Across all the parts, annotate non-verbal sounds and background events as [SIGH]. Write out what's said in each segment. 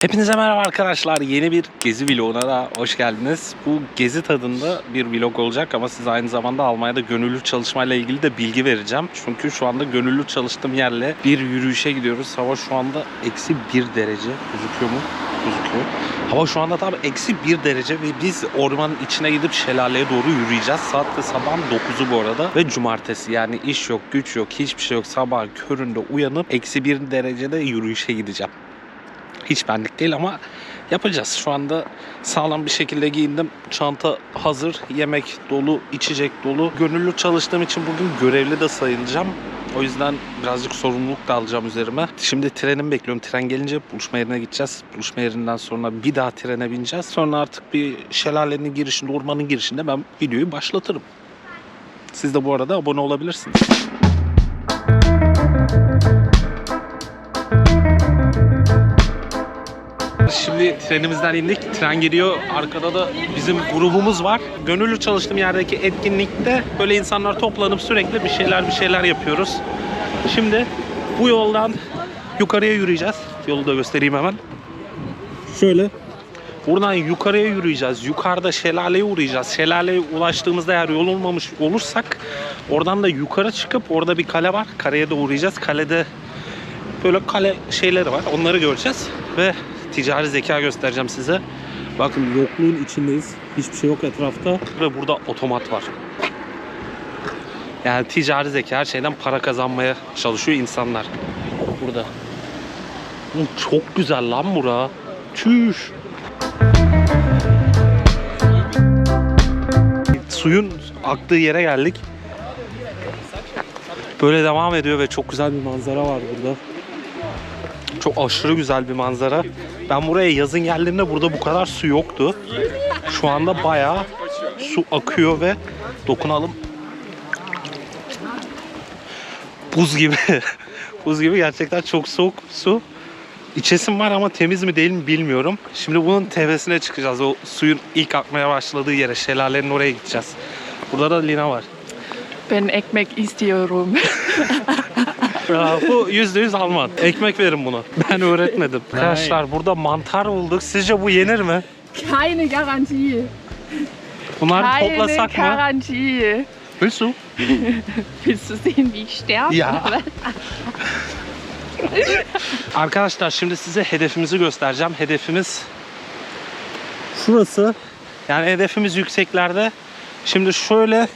Hepinize merhaba arkadaşlar. Yeni bir gezi vloguna da hoş geldiniz. Bu gezi tadında bir vlog olacak ama size aynı zamanda Almanya'da gönüllü çalışmayla ilgili de bilgi vereceğim. Çünkü şu anda gönüllü çalıştığım yerle bir yürüyüşe gidiyoruz. Hava şu anda eksi bir derece. Gözüküyor mu? Gözüküyor. Hava şu anda tam eksi bir derece ve biz ormanın içine gidip şelaleye doğru yürüyeceğiz. Saat de sabahın 9'u bu arada ve cumartesi yani iş yok, güç yok, hiçbir şey yok. Sabah köründe uyanıp eksi bir derecede yürüyüşe gideceğim. Hiç benlik değil ama yapacağız. Şu anda sağlam bir şekilde giyindim. Çanta hazır, yemek dolu, içecek dolu. Gönüllü çalıştığım için bugün görevli de sayılacağım. O yüzden birazcık sorumluluk da alacağım üzerime. Şimdi trenimi bekliyorum. Tren gelince buluşma yerine gideceğiz. Buluşma yerinden sonra bir daha trene bineceğiz. Sonra artık bir şelalenin girişinde, ormanın girişinde ben videoyu başlatırım. Siz de bu arada abone olabilirsiniz. Şimdi trenimizden indik. Tren geliyor. Arkada da bizim grubumuz var. Gönüllü çalıştığım yerdeki etkinlikte böyle insanlar toplanıp sürekli bir şeyler bir şeyler yapıyoruz. Şimdi bu yoldan yukarıya yürüyeceğiz. Yolu da göstereyim hemen. Şöyle. Buradan yukarıya yürüyeceğiz. Yukarıda şelaleye uğrayacağız. Şelaleye ulaştığımızda eğer yol olmamış olursak oradan da yukarı çıkıp orada bir kale var. Kaleye de uğrayacağız. Kalede böyle kale şeyleri var. Onları göreceğiz ve ticari zeka göstereceğim size. Bakın yokluğun içindeyiz. Hiçbir şey yok etrafta ve burada otomat var. Yani ticari zeka her şeyden para kazanmaya çalışıyor insanlar. Burada. Oğlum çok güzel lan bura. Çüş. Suyun aktığı yere geldik. Böyle devam ediyor ve çok güzel bir manzara var burada. Çok aşırı güzel bir manzara. Ben buraya yazın geldiğimde burada bu kadar su yoktu. Şu anda bayağı su akıyor ve dokunalım. Buz gibi. [LAUGHS] Buz gibi gerçekten çok soğuk su. İçesim var ama temiz mi değil mi bilmiyorum. Şimdi bunun tepesine çıkacağız. O suyun ilk akmaya başladığı yere, şelalenin oraya gideceğiz. Burada da Lina var. Ben ekmek istiyorum. [LAUGHS] Ya, [LAUGHS] bu yüzde yüz Alman. Ekmek verin bunu. Ben öğretmedim. [LAUGHS] Arkadaşlar burada mantar bulduk. Sizce bu yenir mi? Keine Garantie. Bunları Keine toplasak mı? Garantie. Willst [LAUGHS] du? Willst du sehen, wie ich sterbe? Ja. Arkadaşlar şimdi size hedefimizi göstereceğim. Hedefimiz şurası. Yani hedefimiz yükseklerde. Şimdi şöyle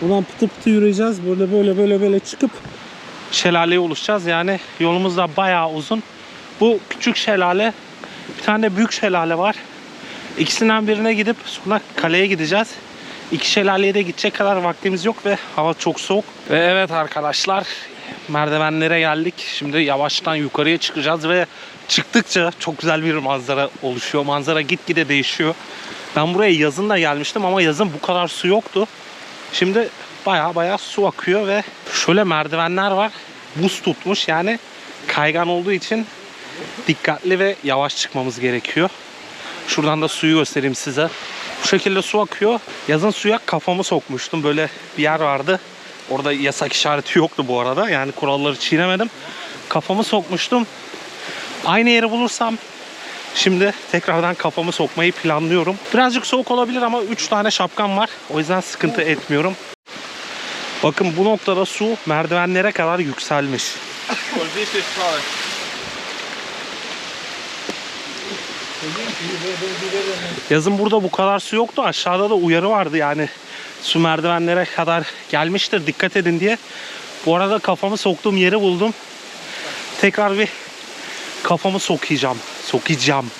buradan pıtı pıtı yürüyeceğiz. Böyle böyle böyle böyle çıkıp şelaleye ulaşacağız. Yani yolumuz da bayağı uzun. Bu küçük şelale, bir tane de büyük şelale var. İkisinden birine gidip sonra kaleye gideceğiz. İki şelaleye de gidecek kadar vaktimiz yok ve hava çok soğuk. Ve evet arkadaşlar merdivenlere geldik. Şimdi yavaştan yukarıya çıkacağız ve çıktıkça çok güzel bir manzara oluşuyor. Manzara gitgide değişiyor. Ben buraya yazın da gelmiştim ama yazın bu kadar su yoktu. Şimdi baya baya su akıyor ve şöyle merdivenler var. Buz tutmuş yani kaygan olduğu için dikkatli ve yavaş çıkmamız gerekiyor. Şuradan da suyu göstereyim size. Bu şekilde su akıyor. Yazın suya kafamı sokmuştum. Böyle bir yer vardı. Orada yasak işareti yoktu bu arada. Yani kuralları çiğnemedim. Kafamı sokmuştum. Aynı yeri bulursam şimdi tekrardan kafamı sokmayı planlıyorum. Birazcık soğuk olabilir ama 3 tane şapkam var. O yüzden sıkıntı etmiyorum. Bakın bu noktada su merdivenlere kadar yükselmiş. Yazın burada bu kadar su yoktu. Aşağıda da uyarı vardı yani su merdivenlere kadar gelmiştir. Dikkat edin diye. Bu arada kafamı soktuğum yeri buldum. Tekrar bir kafamı sokacağım. Sokacağım.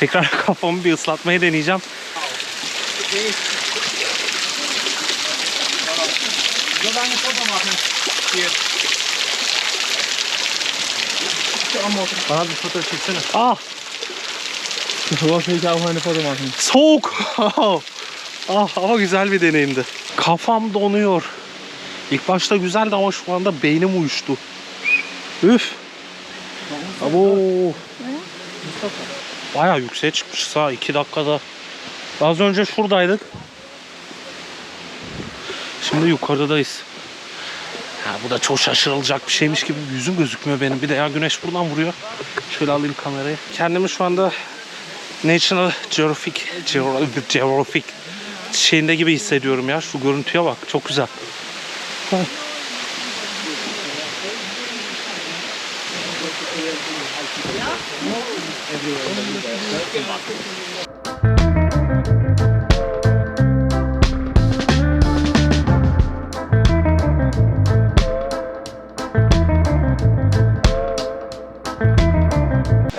Tekrar [LAUGHS] kafamı bir ıslatmayı deneyeceğim. Foto machen. Hier. Bana bir foto çeksene. Ah Du brauchst nicht auch eine Foto machen. soğuk. [LAUGHS] ah ama güzel bir deneyimdi. Kafam donuyor. İlk başta güzeldi ama şu anda beynim uyuştu. Üf. Abo. Baya yükseğe çıkmışız ha 2 dakikada. Az önce şuradaydık. Şimdi yukarıdayız. Ha, bu da çok şaşırılacak bir şeymiş gibi yüzüm gözükmüyor benim. Bir de ya güneş buradan vuruyor. Şöyle alayım kamerayı. Kendimi şu anda National Geographic, Geographic şeyinde gibi hissediyorum ya. Şu görüntüye bak. Çok güzel. Ha. [LAUGHS]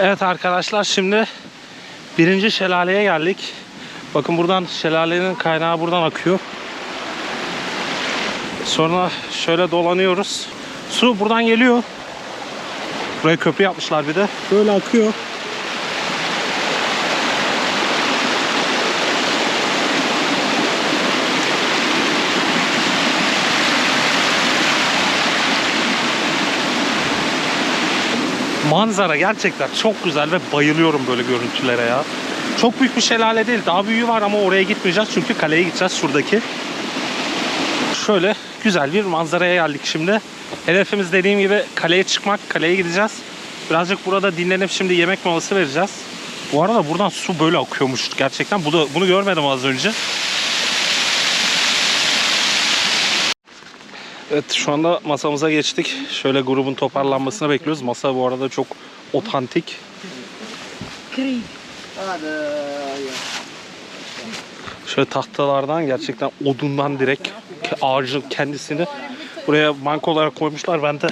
Evet arkadaşlar şimdi birinci şelaleye geldik. Bakın buradan şelalenin kaynağı buradan akıyor. Sonra şöyle dolanıyoruz. Su buradan geliyor. Buraya köprü yapmışlar bir de. Böyle akıyor. Manzara gerçekten çok güzel ve bayılıyorum böyle görüntülere ya. Çok büyük bir şelale değil. Daha büyüğü var ama oraya gitmeyeceğiz çünkü kaleye gideceğiz şuradaki. Şöyle güzel bir manzaraya geldik şimdi. Hedefimiz dediğim gibi kaleye çıkmak. Kaleye gideceğiz. Birazcık burada dinlenip şimdi yemek molası vereceğiz. Bu arada buradan su böyle akıyormuş gerçekten. Bunu, bunu görmedim az önce. Evet şu anda masamıza geçtik. Şöyle grubun toparlanmasını bekliyoruz. Masa bu arada çok otantik. Şöyle tahtalardan gerçekten odundan direkt ağacın kendisini buraya bank olarak koymuşlar. Ben de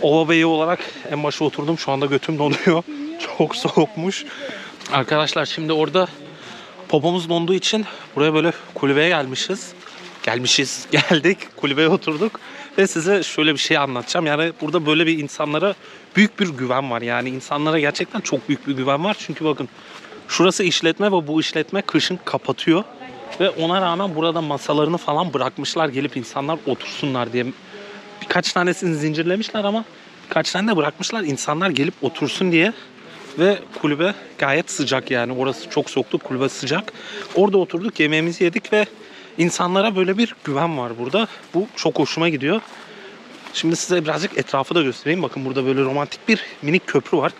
Ova Beyi olarak en başa oturdum. Şu anda götüm donuyor. [LAUGHS] Çok soğukmuş. Arkadaşlar şimdi orada popomuz donduğu için buraya böyle kulübeye gelmişiz. Gelmişiz, [LAUGHS] geldik, kulübeye oturduk ve size şöyle bir şey anlatacağım. Yani burada böyle bir insanlara büyük bir güven var. Yani insanlara gerçekten çok büyük bir güven var. Çünkü bakın şurası işletme ve bu işletme kışın kapatıyor. Ve ona rağmen burada masalarını falan bırakmışlar gelip insanlar otursunlar diye. Birkaç tanesini zincirlemişler ama birkaç tane de bırakmışlar insanlar gelip otursun diye. Ve kulübe gayet sıcak yani. Orası çok soğuktu, kulübe sıcak. Orada oturduk, yemeğimizi yedik ve insanlara böyle bir güven var burada. Bu çok hoşuma gidiyor. Şimdi size birazcık etrafı da göstereyim. Bakın burada böyle romantik bir minik köprü var.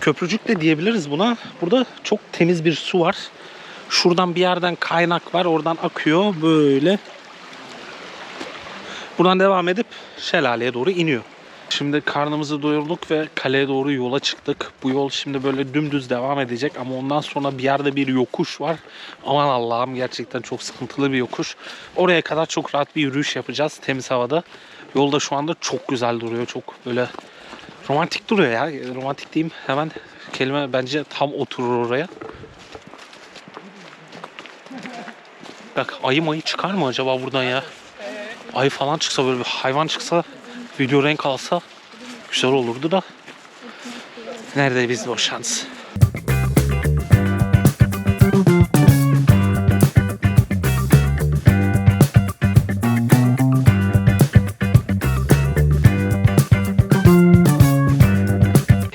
Köprücük de diyebiliriz buna. Burada çok temiz bir su var. Şuradan bir yerden kaynak var. Oradan akıyor böyle. Buradan devam edip şelaleye doğru iniyor. Şimdi karnımızı doyurduk ve kaleye doğru yola çıktık. Bu yol şimdi böyle dümdüz devam edecek ama ondan sonra bir yerde bir yokuş var. Aman Allah'ım gerçekten çok sıkıntılı bir yokuş. Oraya kadar çok rahat bir yürüyüş yapacağız temiz havada. Yolda şu anda çok güzel duruyor. Çok böyle romantik duruyor ya. Romantik diyeyim hemen kelime bence tam oturur oraya. Bak ayı mayı çıkar mı acaba buradan ya? Ayı falan çıksa böyle bir hayvan çıksa video renk alsa güzel olurdu da. Nerede bizde o şans?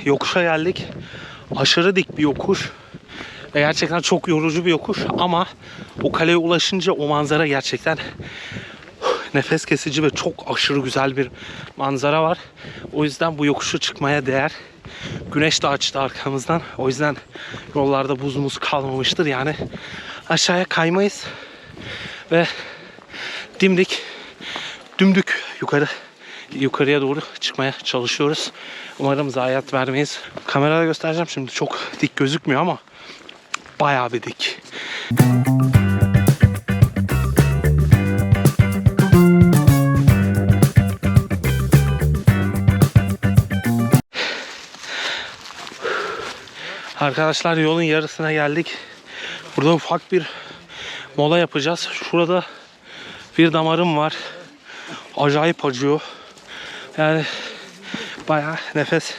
Yokuşa geldik. Aşırı dik bir yokuş. Ve gerçekten çok yorucu bir yokuş ama o kaleye ulaşınca o manzara gerçekten nefes kesici ve çok aşırı güzel bir manzara var. O yüzden bu yokuşu çıkmaya değer. Güneş de açtı arkamızdan. O yüzden yollarda buzumuz kalmamıştır. Yani aşağıya kaymayız. Ve dimdik, dümdük yukarı yukarıya doğru çıkmaya çalışıyoruz. Umarım zayiat vermeyiz. Kamerada göstereceğim şimdi çok dik gözükmüyor ama bayağı bir dik. Arkadaşlar yolun yarısına geldik. Burada ufak bir mola yapacağız. Şurada bir damarım var. Acayip acıyor. Yani bayağı nefes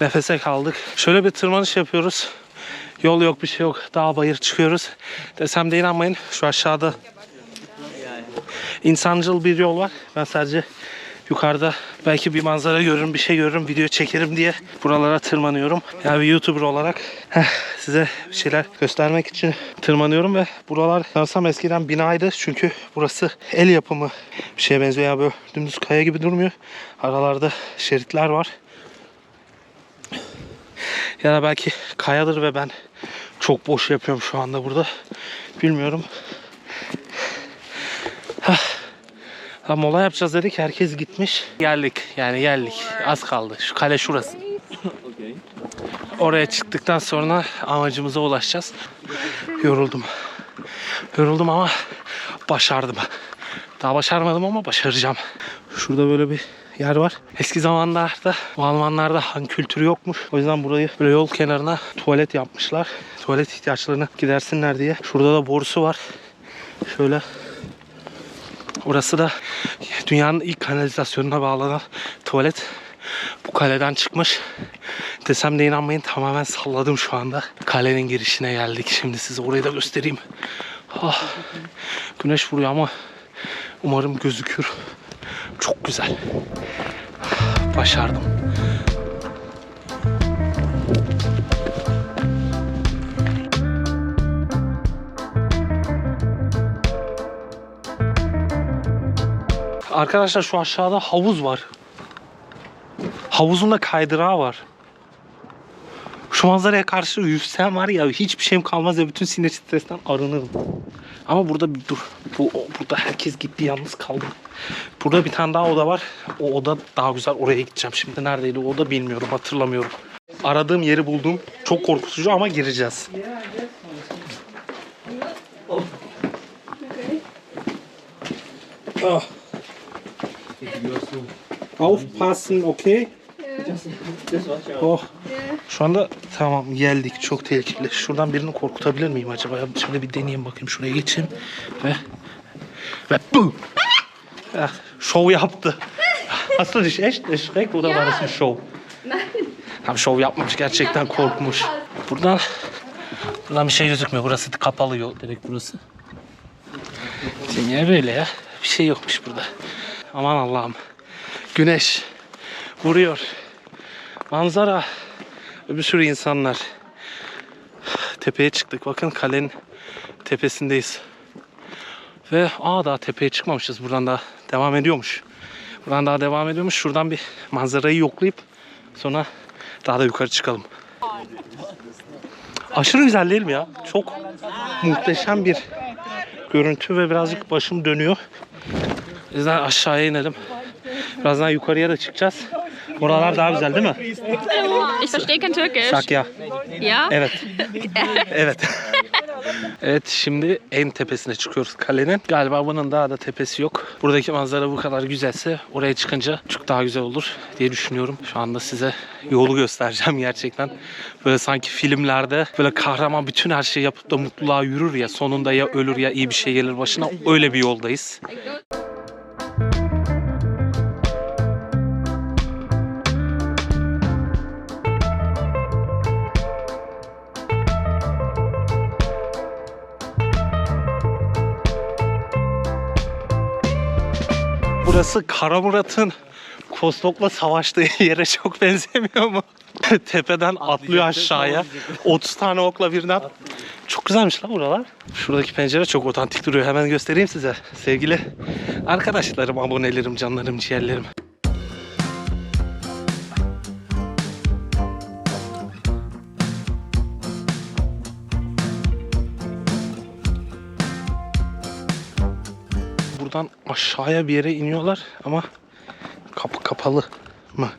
nefese kaldık. Şöyle bir tırmanış yapıyoruz. Yol yok bir şey yok. Dağ bayır çıkıyoruz. Desem de inanmayın. Şu aşağıda insancıl bir yol var. Ben sadece yukarıda belki bir manzara görürüm, bir şey görürüm, video çekerim diye buralara tırmanıyorum. Yani bir YouTuber olarak heh, size bir şeyler göstermek için tırmanıyorum ve buralar sanırsam eskiden binaydı. Çünkü burası el yapımı bir şeye benziyor. Yani böyle dümdüz kaya gibi durmuyor. Aralarda şeritler var. Ya da belki kayadır ve ben çok boş yapıyorum şu anda burada. Bilmiyorum. Hah. Ha, mola yapacağız dedik. Herkes gitmiş. Geldik. Yani geldik. Az kaldı. Şu kale şurası. [LAUGHS] Oraya çıktıktan sonra amacımıza ulaşacağız. Yoruldum. Yoruldum ama başardım. Daha başarmadım ama başaracağım. Şurada böyle bir yer var. Eski zamanlarda bu Almanlarda han kültürü yokmuş. O yüzden burayı böyle yol kenarına tuvalet yapmışlar. Tuvalet ihtiyaçlarını gidersinler diye. Şurada da borusu var. Şöyle Burası da dünyanın ilk kanalizasyonuna bağlanan tuvalet. Bu kaleden çıkmış. Desem de inanmayın tamamen salladım şu anda. Kalenin girişine geldik. Şimdi size orayı da göstereyim. Ah, güneş vuruyor ama umarım gözükür. Çok güzel. Başardım. Arkadaşlar şu aşağıda havuz var. Havuzun da kaydırağı var. Şu manzaraya karşı yüzsem var ya hiçbir şeyim kalmaz ya bütün sinir stresten arınırım. Ama burada bir dur. Bu burada herkes gitti yalnız kaldım. Burada bir tane daha oda var. O oda daha güzel. Oraya gideceğim. Şimdi neredeydi o oda bilmiyorum. Hatırlamıyorum. Aradığım yeri buldum. Çok korkutucu ama gireceğiz. Ah. Aufpassen, okay? Oh. Şu anda tamam geldik. Çok tehlikeli. Şuradan birini korkutabilir miyim acaba? Şöyle bir deneyeyim bakayım. Şuraya geçeyim. Ve ve bu. Ah, şov yaptı. Du dich echt erschreckt oder war das ein Show? Abi şov yapmamış. Gerçekten korkmuş. Buradan buradan bir şey gözükmüyor. Burası kapalı yol. Direkt burası. Niye böyle ya? Bir şey yokmuş burada. Aman Allah'ım. Güneş vuruyor. Manzara. Bir sürü insanlar. Tepeye çıktık. Bakın kalenin tepesindeyiz. Ve aa daha tepeye çıkmamışız. Buradan daha devam ediyormuş. Buradan daha devam ediyormuş. Şuradan bir manzarayı yoklayıp sonra daha da yukarı çıkalım. Aşırı güzel değil mi ya? Çok muhteşem bir görüntü ve birazcık başım dönüyor. O yüzden aşağıya inelim. Birazdan yukarıya da çıkacağız. Oralar daha güzel değil mi? Ich verstehe kein Türkisch. Şak ya. Ja? Evet. evet. evet şimdi en tepesine çıkıyoruz kalenin. Galiba bunun daha da tepesi yok. Buradaki manzara bu kadar güzelse oraya çıkınca çok daha güzel olur diye düşünüyorum. Şu anda size yolu göstereceğim gerçekten. Böyle sanki filmlerde böyle kahraman bütün her şeyi yapıp da mutluluğa yürür ya sonunda ya ölür ya iyi bir şey gelir başına öyle bir yoldayız. Burası Kara Murat'ın Kostok'la savaştığı [LAUGHS] yere çok benzemiyor mu? [LAUGHS] Tepeden atlıyor aşağıya. 30 tane okla birden. Çok güzelmiş lan buralar. Şuradaki pencere çok otantik duruyor. Hemen göstereyim size. Sevgili arkadaşlarım, abonelerim, canlarım, ciğerlerim. Buradan aşağıya bir yere iniyorlar ama kapı kapalı mı?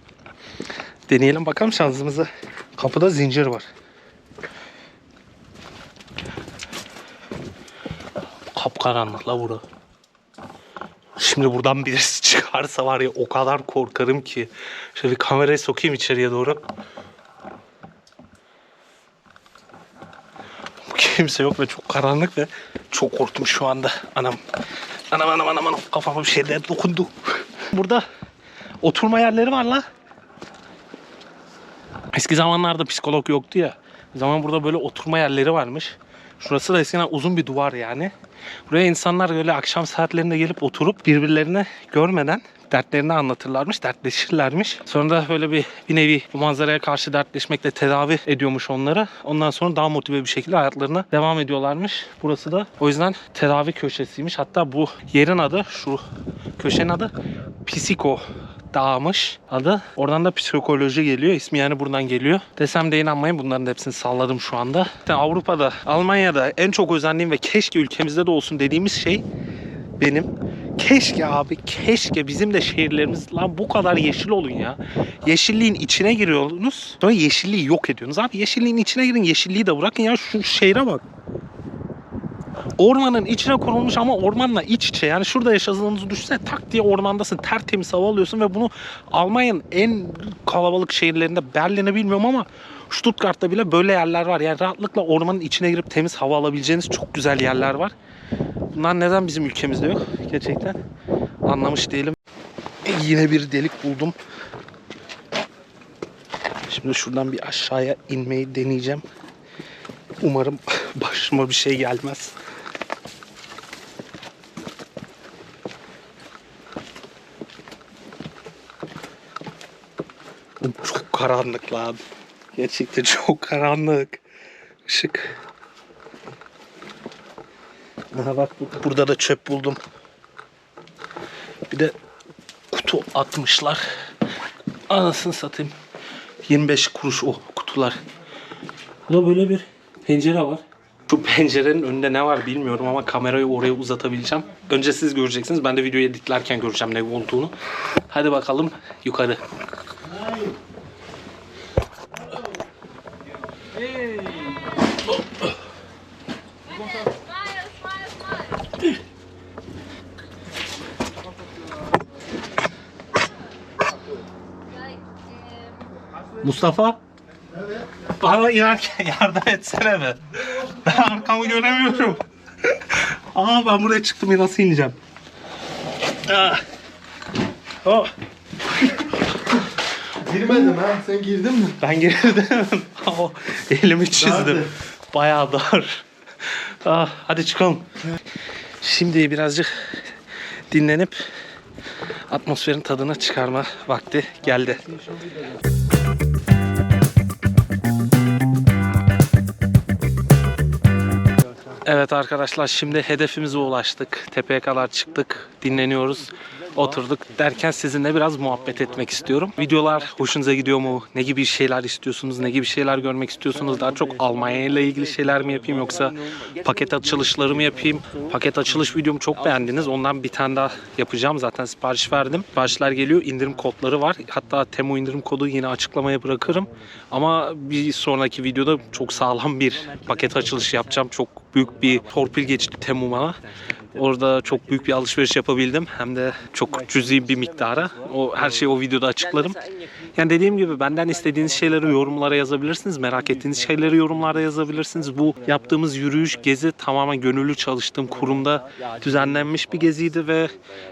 Deneyelim bakalım şansımıza. Kapıda zincir var. Kapkaranlık la bura. Şimdi buradan birisi [LAUGHS] çıkarsa var ya o kadar korkarım ki. Şöyle bir kamerayı sokayım içeriye doğru. Kimse yok ve çok karanlık ve çok korktum şu anda. Anam. Anam anam anam anam. Kafama bir şeyler dokundu. Burada oturma yerleri var la. Eski zamanlarda psikolog yoktu ya. Zaman burada böyle oturma yerleri varmış. Şurası da eskiden uzun bir duvar yani. Buraya insanlar böyle akşam saatlerinde gelip oturup birbirlerini görmeden dertlerini anlatırlarmış, dertleşirlermiş. Sonra da böyle bir, bir nevi bu manzaraya karşı dertleşmekle tedavi ediyormuş onları. Ondan sonra daha motive bir şekilde hayatlarına devam ediyorlarmış. Burası da o yüzden tedavi köşesiymiş. Hatta bu yerin adı, şu köşenin adı Psiko dağmış adı. Oradan da psikoloji geliyor. İsmi yani buradan geliyor. Desem de inanmayın bunların da hepsini salladım şu anda. İşte Avrupa'da, Almanya'da en çok özendiğim ve keşke ülkemizde de olsun dediğimiz şey benim. Keşke abi keşke bizim de şehirlerimiz lan bu kadar yeşil olun ya. Yeşilliğin içine giriyorsunuz. Sonra yeşilliği yok ediyorsunuz. Abi yeşilliğin içine girin yeşilliği de bırakın ya şu şehre bak. Ormanın içine konulmuş ama ormanla iç içe. Yani şurada yaşadığınızı düşünsene tak diye ormandasın. Tertemiz hava alıyorsun ve bunu Almanya'nın en kalabalık şehirlerinde Berlin'i bilmiyorum ama Stuttgart'ta bile böyle yerler var. Yani rahatlıkla ormanın içine girip temiz hava alabileceğiniz çok güzel yerler var. Bunlar neden bizim ülkemizde yok? Gerçekten anlamış değilim. E, Yine bir delik buldum. Şimdi şuradan bir aşağıya inmeyi deneyeceğim. Umarım [LAUGHS] başıma bir şey gelmez. Çok karanlık lan. Gerçekten çok karanlık. Işık. Aha bak bu- burada da çöp buldum. Bir de kutu atmışlar. Anasını satayım. 25 kuruş o kutular. Burada böyle bir pencere var. Şu pencerenin önünde ne var bilmiyorum ama kamerayı oraya uzatabileceğim. Önce siz göreceksiniz. Ben de videoyu editlerken göreceğim ne olduğunu. Hadi bakalım yukarı. Mustafa? Bana inerken [LAUGHS] yardım etsene be. Ben arkamı göremiyorum. [LAUGHS] Aa ben buraya çıktım ya nasıl ineceğim? Ah. Oh, Girmedim ha. Sen girdin mi? ben girdim. [LAUGHS] Oh, elimi çizdim. Nerede? Bayağı dar. Ah, hadi çıkalım. Şimdi birazcık dinlenip atmosferin tadını çıkarma vakti geldi. Evet arkadaşlar şimdi hedefimize ulaştık. Tepeye kadar çıktık. Dinleniyoruz. Oturduk derken sizinle biraz muhabbet etmek istiyorum. Videolar hoşunuza gidiyor mu? Ne gibi şeyler istiyorsunuz? Ne gibi şeyler görmek istiyorsunuz? Daha çok Almanya ile ilgili şeyler mi yapayım yoksa paket açılışları mı yapayım? Paket açılış videomu çok beğendiniz. Ondan bir tane daha yapacağım. Zaten sipariş verdim. Siparişler geliyor. İndirim kodları var. Hatta Temu indirim kodu yine açıklamaya bırakırım. Ama bir sonraki videoda çok sağlam bir paket açılışı yapacağım. Çok büyük bir torpil geçti Temu'ma. Orada çok büyük bir alışveriş yapabildim. Hem de çok cüzi bir miktara. O her şeyi o videoda açıklarım. Yani dediğim gibi benden istediğiniz şeyleri yorumlara yazabilirsiniz. Merak ettiğiniz şeyleri yorumlarda yazabilirsiniz. Bu yaptığımız yürüyüş, gezi tamamen gönüllü çalıştığım kurumda düzenlenmiş bir geziydi ve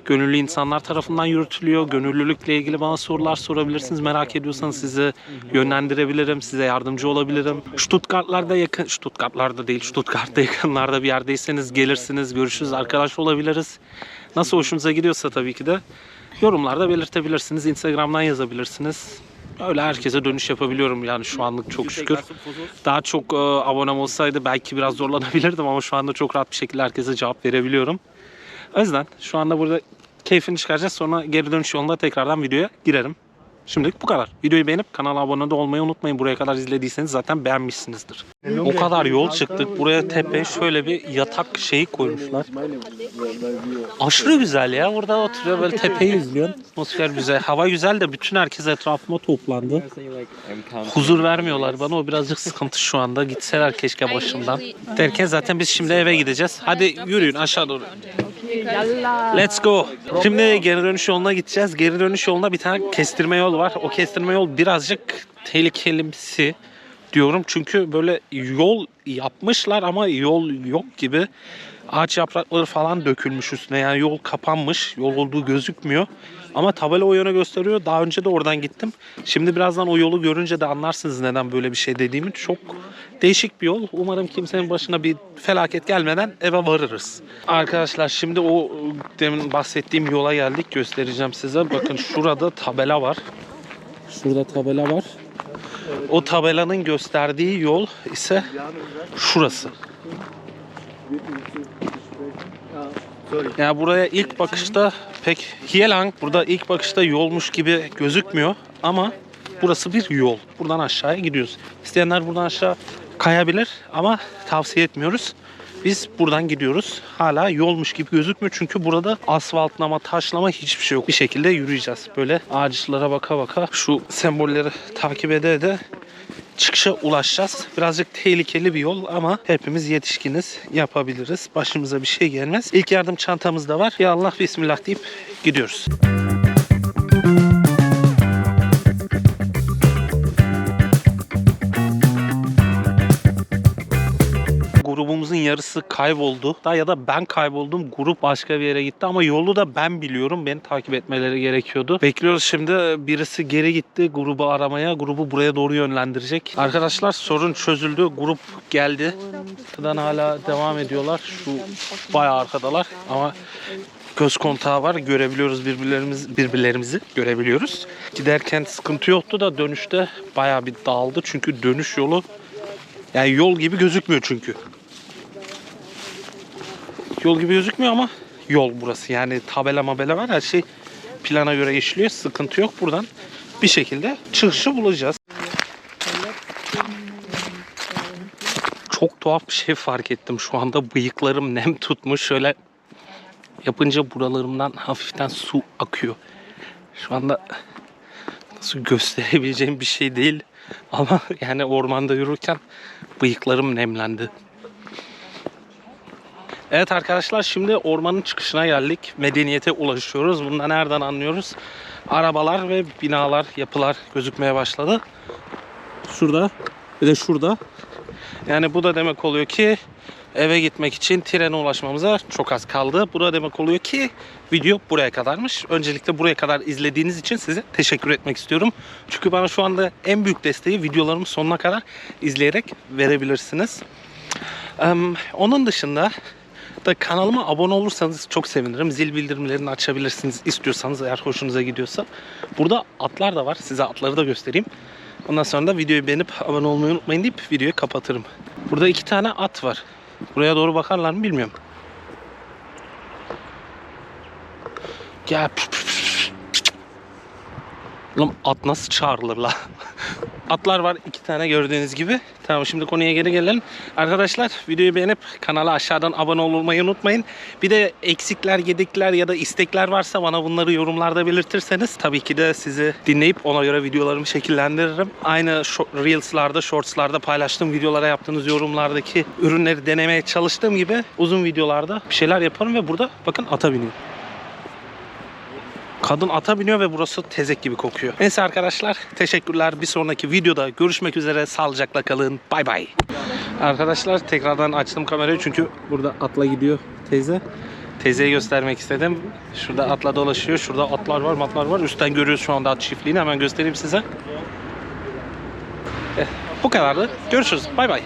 gönüllü insanlar tarafından yürütülüyor. Gönüllülükle ilgili bana sorular sorabilirsiniz. Merak ediyorsanız sizi yönlendirebilirim, size yardımcı olabilirim. Stuttgart'larda yakın, Stuttgart'larda değil, Stuttgart'ta yakınlarda bir yerdeyseniz gelirsiniz, görüşürüz, arkadaş olabiliriz. Nasıl hoşunuza gidiyorsa tabii ki de yorumlarda belirtebilirsiniz. Instagram'dan yazabilirsiniz. Öyle herkese dönüş yapabiliyorum yani şu anlık çok şükür. Daha çok e, abonem olsaydı belki biraz zorlanabilirdim ama şu anda çok rahat bir şekilde herkese cevap verebiliyorum. O yüzden şu anda burada keyfini çıkaracağız. Sonra geri dönüş yolunda tekrardan videoya girerim. Şimdilik bu kadar. Videoyu beğenip kanala abone de olmayı unutmayın. Buraya kadar izlediyseniz zaten beğenmişsinizdir. O kadar yol çıktık. Buraya tepeye şöyle bir yatak şeyi koymuşlar. Aşırı güzel ya. Burada oturuyor böyle tepeyi izliyorsun. Atmosfer güzel. Hava güzel de bütün herkes etrafıma toplandı. Huzur vermiyorlar bana. O birazcık sıkıntı şu anda. Gitseler keşke başımdan. Derken zaten biz şimdi eve gideceğiz. Hadi yürüyün aşağı doğru. Let's go. Şimdi geri dönüş yoluna gideceğiz. Geri dönüş yoluna bir tane kestirme yol var. O kestirme yol birazcık tehlikelisi diyorum. Çünkü böyle yol yapmışlar ama yol yok gibi. Ağaç yaprakları falan dökülmüş üstüne. Yani yol kapanmış. Yol olduğu gözükmüyor. Ama tabela o yöne gösteriyor. Daha önce de oradan gittim. Şimdi birazdan o yolu görünce de anlarsınız neden böyle bir şey dediğimi. Çok değişik bir yol. Umarım kimsenin başına bir felaket gelmeden eve varırız. Arkadaşlar şimdi o demin bahsettiğim yola geldik. Göstereceğim size. Bakın şurada tabela var. Şurada tabela var. O tabelanın gösterdiği yol ise şurası. Yani buraya ilk bakışta pek Hielang burada ilk bakışta yolmuş gibi gözükmüyor ama burası bir yol. Buradan aşağıya gidiyoruz. İsteyenler buradan aşağı kayabilir ama tavsiye etmiyoruz. Biz buradan gidiyoruz. Hala yolmuş gibi gözükmüyor çünkü burada asfaltlama, taşlama hiçbir şey yok. Bir şekilde yürüyeceğiz. Böyle ağaçlara baka baka şu sembolleri takip ede ede çıkışa ulaşacağız. Birazcık tehlikeli bir yol ama hepimiz yetişkiniz. Yapabiliriz. Başımıza bir şey gelmez. İlk yardım çantamız da var. Ya Allah bismillah deyip gidiyoruz. grubumuzun yarısı kayboldu. Da ya da ben kayboldum. Grup başka bir yere gitti ama yolu da ben biliyorum. Beni takip etmeleri gerekiyordu. Bekliyoruz şimdi. Birisi geri gitti grubu aramaya. Grubu buraya doğru yönlendirecek. Arkadaşlar sorun çözüldü. Grup geldi. Buradan hala devam ediyorlar. Şu bayağı arkadalar ama göz kontağı var. Görebiliyoruz birbirlerimiz birbirlerimizi görebiliyoruz. Giderken sıkıntı yoktu da dönüşte bayağı bir dağıldı. Çünkü dönüş yolu yani yol gibi gözükmüyor çünkü. Yol gibi gözükmüyor ama yol burası. Yani tabela mabela var her şey plana göre işliyor. Sıkıntı yok buradan. Bir şekilde çıkışı bulacağız. Çok tuhaf bir şey fark ettim. Şu anda bıyıklarım nem tutmuş. Şöyle yapınca buralarımdan hafiften su akıyor. Şu anda nasıl gösterebileceğim bir şey değil. Ama yani ormanda yürürken bıyıklarım nemlendi. Evet arkadaşlar şimdi ormanın çıkışına geldik. Medeniyete ulaşıyoruz. Bunda nereden anlıyoruz? Arabalar ve binalar, yapılar gözükmeye başladı. Şurada bir de şurada. Yani bu da demek oluyor ki eve gitmek için trene ulaşmamıza çok az kaldı. Bu da demek oluyor ki video buraya kadarmış. Öncelikle buraya kadar izlediğiniz için size teşekkür etmek istiyorum. Çünkü bana şu anda en büyük desteği videolarımı sonuna kadar izleyerek verebilirsiniz. Em, onun dışında da kanalıma abone olursanız çok sevinirim. Zil bildirimlerini açabilirsiniz istiyorsanız eğer hoşunuza gidiyorsa. Burada atlar da var. Size atları da göstereyim. Ondan sonra da videoyu beğenip abone olmayı unutmayın deyip videoyu kapatırım. Burada iki tane at var. Buraya doğru bakarlar mı bilmiyorum. Gel. Lan at nasıl çağrılır la? [LAUGHS] Atlar var iki tane gördüğünüz gibi. Tamam şimdi konuya geri gelelim. Arkadaşlar videoyu beğenip kanala aşağıdan abone olmayı unutmayın. Bir de eksikler, gedikler ya da istekler varsa bana bunları yorumlarda belirtirseniz tabii ki de sizi dinleyip ona göre videolarımı şekillendiririm. Aynı Reels'larda, Shorts'larda paylaştığım videolara yaptığınız yorumlardaki ürünleri denemeye çalıştığım gibi uzun videolarda bir şeyler yaparım ve burada bakın ata biniyor. Kadın ata biniyor ve burası tezek gibi kokuyor. Neyse arkadaşlar teşekkürler. Bir sonraki videoda görüşmek üzere. Sağlıcakla kalın. Bay bay. Arkadaşlar tekrardan açtım kamerayı çünkü burada atla gidiyor teyze. Teyzeyi göstermek istedim. Şurada atla dolaşıyor. Şurada atlar var, matlar var. Üstten görüyoruz şu anda at çiftliğini. Hemen göstereyim size. Eh, bu kadardı. Görüşürüz. Bay bay.